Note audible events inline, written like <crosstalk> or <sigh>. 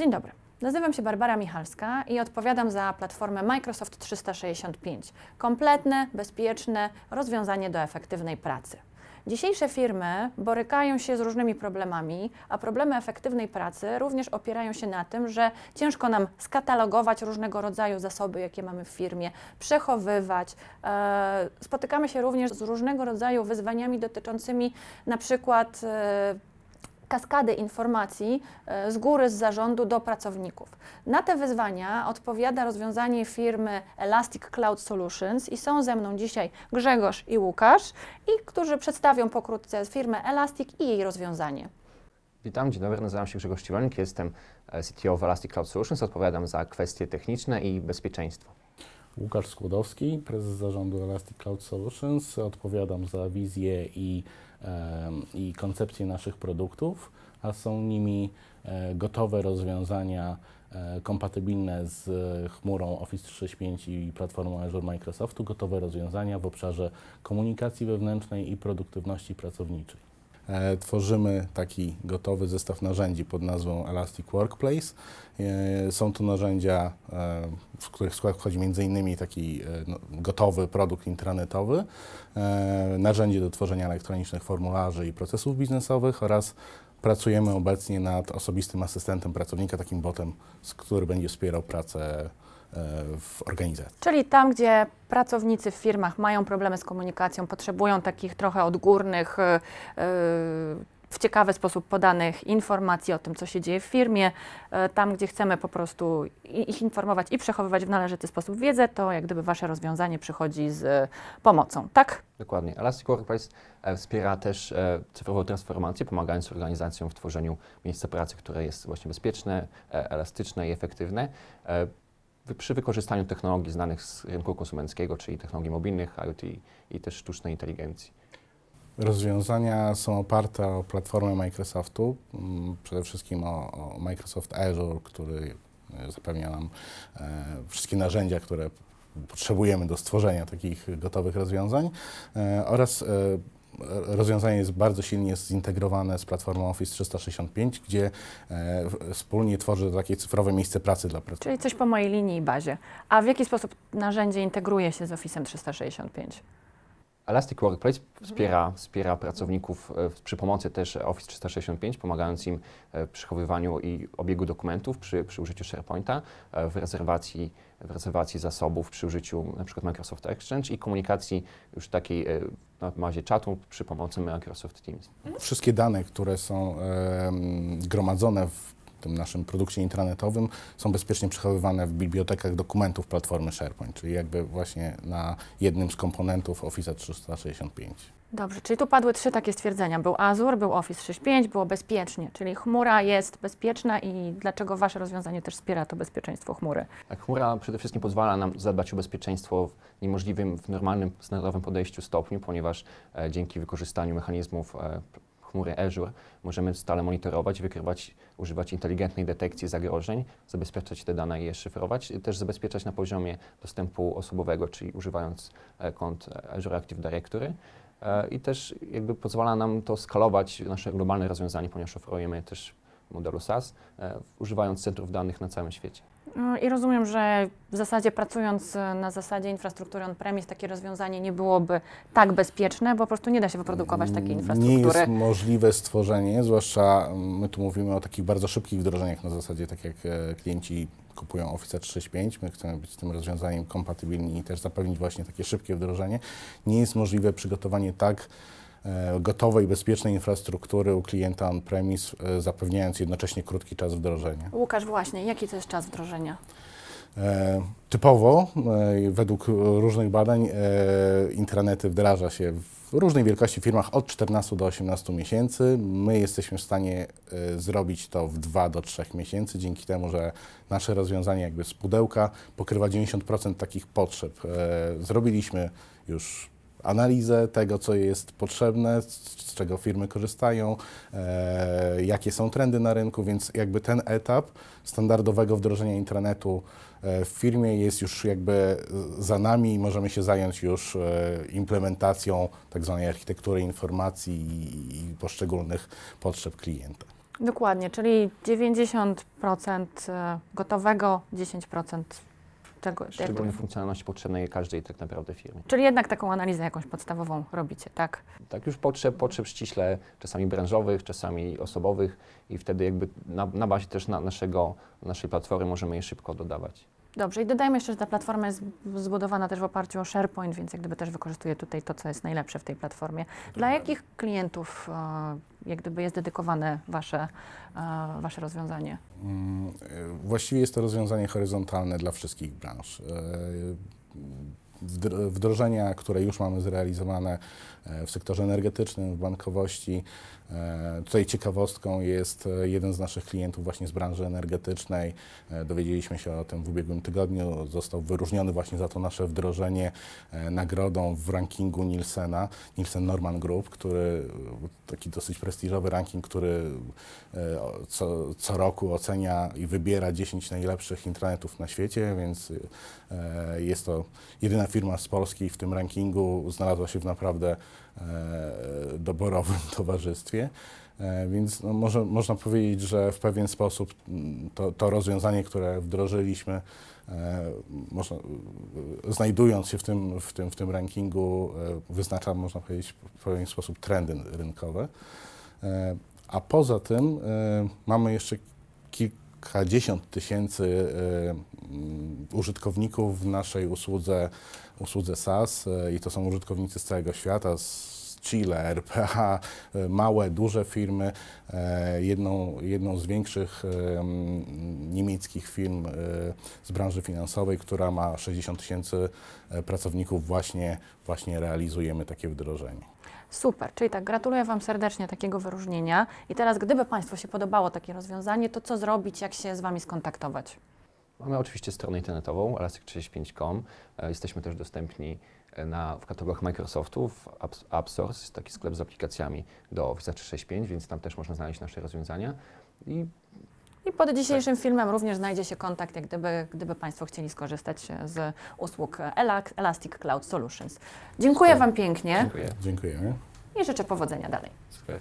Dzień dobry. Nazywam się Barbara Michalska i odpowiadam za platformę Microsoft 365. Kompletne, bezpieczne rozwiązanie do efektywnej pracy. Dzisiejsze firmy borykają się z różnymi problemami, a problemy efektywnej pracy również opierają się na tym, że ciężko nam skatalogować różnego rodzaju zasoby, jakie mamy w firmie, przechowywać. E, Spotykamy się również z różnego rodzaju wyzwaniami dotyczącymi na przykład e, kaskady informacji e, z góry, z zarządu do pracowników. Na te wyzwania odpowiada rozwiązanie firmy Elastic Cloud Solutions i są ze mną dzisiaj Grzegorz i Łukasz, i którzy przedstawią pokrótce firmę Elastic i jej rozwiązanie. Witam, dzień dobry, nazywam się Grzegorz Ciłonik, jestem e, CTO w Elastic Cloud Solutions, odpowiadam za kwestie techniczne i bezpieczeństwo. Łukasz Skłodowski, prezes zarządu Elastic Cloud Solutions. Odpowiadam za wizję i, i koncepcję naszych produktów, a są nimi e, gotowe rozwiązania e, kompatybilne z chmurą Office 365 i platformą Azure Microsoftu, gotowe rozwiązania w obszarze komunikacji wewnętrznej i produktywności pracowniczej. E, Tworzymy taki gotowy zestaw narzędzi pod nazwą Elastic Workplace. E, Są to narzędzia, e, w których skład wchodzi m.in. taki no, gotowy produkt intranetowy, narzędzie do tworzenia elektronicznych formularzy i procesów biznesowych oraz pracujemy obecnie nad osobistym asystentem pracownika, takim botem, który będzie wspierał pracę e, w organizacji. Czyli tam, gdzie pracownicy w firmach mają problemy z komunikacją, potrzebują takich trochę odgórnych, e, w ciekawy sposób podanych informacji o tym, co się dzieje w firmie, e, tam, gdzie chcemy po prostu ich informować i przechowywać w należyty sposób wiedzę, to jak gdyby Wasze rozwiązanie przychodzi z pomocą, tak? Dokładnie. Elastic Workplace e, wspiera też e, cyfrową transformację, pomagając organizacjom w tworzeniu miejsca pracy, które jest właśnie bezpieczne, elastyczne i efektywne. Przy wykorzystaniu technologii znanych z rynku konsumenckiego, czyli technologii mobilnych, IoT i też sztucznej inteligencji. Rozwiązania są oparte o platformę Microsoftu, mm, przede wszystkim o, o Microsoft Azure, który e, zapewnia nam e, wszystkie narzędzia, które potrzebujemy do stworzenia takich gotowych rozwiązań e, oraz e, rozwiązanie jest bardzo silnie zintegrowane z platformą Office 365, gdzie e, wspólnie tworzy takie cyfrowe miejsce pracy dla pracowników. Czyli coś po mojej linii i bazie. A w jaki sposób narzędzie integruje się z Office 365? Elastic Workplace wspiera, wspiera pracowników e, przy pomocy też Office 365, pomagając im e, w przechowywaniu i obiegu dokumentów przy, przy użyciu SharePointa, e, w rezerwacji, w rezerwacji zasobów przy użyciu na przykład Microsoft Exchange i komunikacji już takiej e, na bazie czatu przy pomocy Microsoft Teams. Wszystkie dane, które są em, gromadzone w tym naszym produkcie intranetowym, są bezpiecznie przechowywane w bibliotekach dokumentów platformy SharePoint, czyli jakby właśnie na jednym z komponentów Office 365. Dobrze, czyli tu padły trzy takie stwierdzenia. Był Azure, był Office 365, było bezpiecznie, czyli chmura jest bezpieczna i dlaczego Wasze rozwiązanie też wspiera to bezpieczeństwo chmury? A Chmura przede wszystkim pozwala nam zadbać o bezpieczeństwo w niemożliwym w normalnym, standardowym podejściu stopniu, ponieważ e, dzięki wykorzystaniu mechanizmów e, chmury Azure możemy stale monitorować, wykrywać, używać inteligentnej detekcji zagrożeń, zabezpieczać te dane i je szyfrować, też zabezpieczać na poziomie dostępu osobowego, czyli używając e, kont e, Azure Active Directory. E, I też jakby pozwala nam to skalować nasze globalne rozwiązanie, ponieważ oferujemy też modelu SaaS, e, używając centrów danych na całym świecie. No I rozumiem, że w zasadzie pracując e, na zasadzie infrastruktury on-premise, takie rozwiązanie nie byłoby tak bezpieczne, bo po prostu nie da się wyprodukować takiej Nie infrastruktury. jest możliwe stworzenie, zwłaszcza mm, my tu mówimy o takich bardzo szybkich wdrożeniach na zasadzie, tak jak e, klienci kupują Office 365, my chcemy być z tym rozwiązaniem kompatybilni i też zapewnić właśnie takie szybkie wdrożenie. Nie jest możliwe przygotowanie tak gotowej, bezpiecznej infrastruktury u klienta on-premise, e, zapewniając jednocześnie krótki czas wdrożenia. Łukasz, właśnie, jaki to jest czas wdrożenia? E, Typowo, e, według różnych badań, e, intranety wdraża się w różnej wielkości firmach od 14 do 18 miesięcy. My jesteśmy w stanie e, zrobić to w 2 do 3 miesięcy, dzięki temu, że nasze rozwiązanie jakby z pudełka pokrywa 90% takich potrzeb. E, Zrobiliśmy już analizę tego, co jest potrzebne, z, czego firmy korzystają, e, jakie są trendy na rynku, więc jakby ten etap standardowego wdrożenia intranetu e, w firmie jest już jakby za nami i możemy się zająć już e, implementacją tak zwanej architektury informacji i, i poszczególnych potrzeb klienta. Dokładnie, czyli 90% e, gotowego, 10% tego. jakby- Szczególnie funkcjonalności potrzebnej każdej tak naprawdę firmie. Czyli jednak taką analizę jakąś podstawową robicie, tak? Tak, już potrzeb, potrzeb ściśle czasami branżowych, czasami osobowych i wtedy jakby na, na bazie też na naszego, naszej platformy możemy je szybko dodawać. Dobrze, i dodajmy jeszcze, że ta platforma jest zbudowana też w oparciu o SharePoint, więc jak gdyby też wykorzystuje tutaj to, co jest najlepsze w tej platformie. Dla jakich klientów e, jak gdyby jest dedykowane wasze, e, wasze rozwiązanie? Mm, e, Właściwie jest to rozwiązanie horyzontalne dla wszystkich branż. Wdr- Wdrożenia, które już mamy zrealizowane e, w sektorze energetycznym, w bankowości. e, Tutaj ciekawostką jest e, jeden z naszych klientów właśnie z branży energetycznej. Dowiedzieliśmy się o tym w ubiegłym tygodniu. Został wyróżniony właśnie za to nasze wdrożenie nagrodą w rankingu Nielsena, Nielsen Norman Group, który taki dosyć prestiżowy ranking, który co, co roku ocenia i wybiera 10 najlepszych intranetów na świecie, więc jest to jedyna firma z Polski w tym rankingu, znalazła się w naprawdę e, doborowym <laughs> towarzystwie. E, Więc no, może, można powiedzieć, że w pewien sposób mm, to, to rozwiązanie, które wdrożyliśmy, e, można, znajdując się w tym, w, tym, w tym rankingu, wyznacza, można powiedzieć, w pewien sposób trendy rynkowe. A poza tym mamy jeszcze kilkadziesiąt tysięcy użytkowników w naszej usłudze, usłudze SaaS e, i to są użytkownicy z całego świata, z Chile, RPA, e, małe, duże firmy. E, Jedną, jedną z większych niemieckich firm z branży finansowej, która ma 60 tysięcy pracowników, właśnie, właśnie realizujemy takie wdrożenie. Super, czyli tak, gratuluję Wam serdecznie takiego wyróżnienia. I teraz, gdyby Państwu się podobało takie rozwiązanie, to co zrobić, jak się z Wami skontaktować? Mamy oczywiście stronę internetową elastic35.com. E, Jesteśmy też dostępni e, na, w katalogach Microsoftu, w App, App Source, jest taki sklep z aplikacjami do Office 365, więc tam też można znaleźć nasze rozwiązania. I I pod dzisiejszym filmem również znajdzie się kontakt, jak gdyby, gdyby Państwo chcieli skorzystać z usług Ela- Elastic Cloud Solutions. Dziękuję Super. Wam pięknie dziękuję. Dziękujemy. i życzę powodzenia dalej. Super.